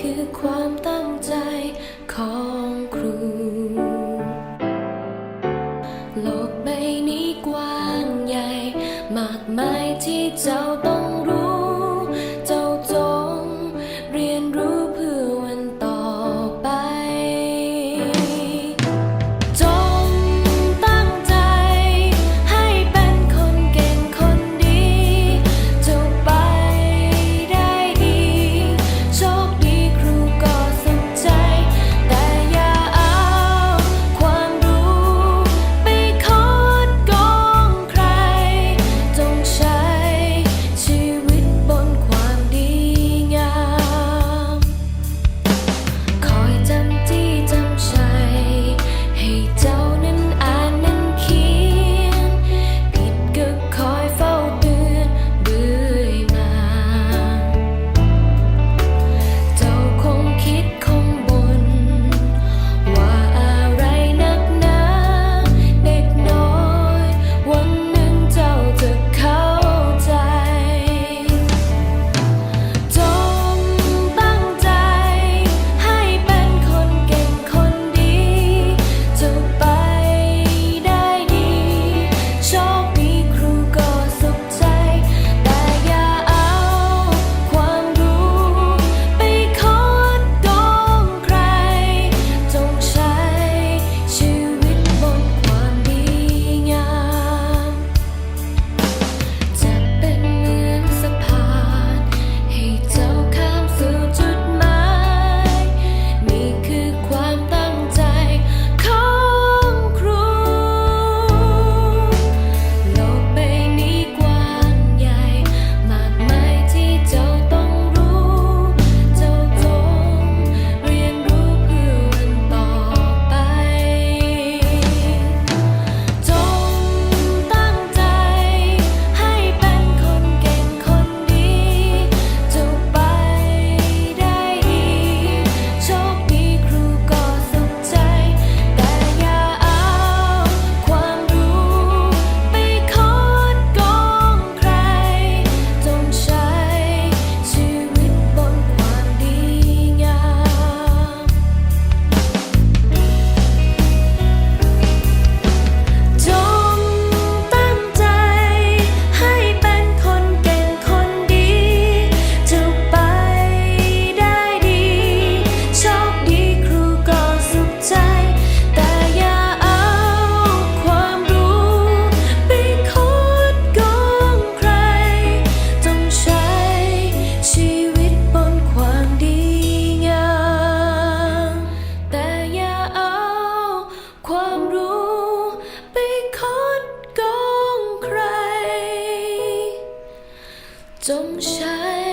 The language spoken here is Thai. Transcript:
คือความตั้งใจของครู โลกใบนี้กว้างใหญ่ มากมายที่เจ้าต้อง จงใช้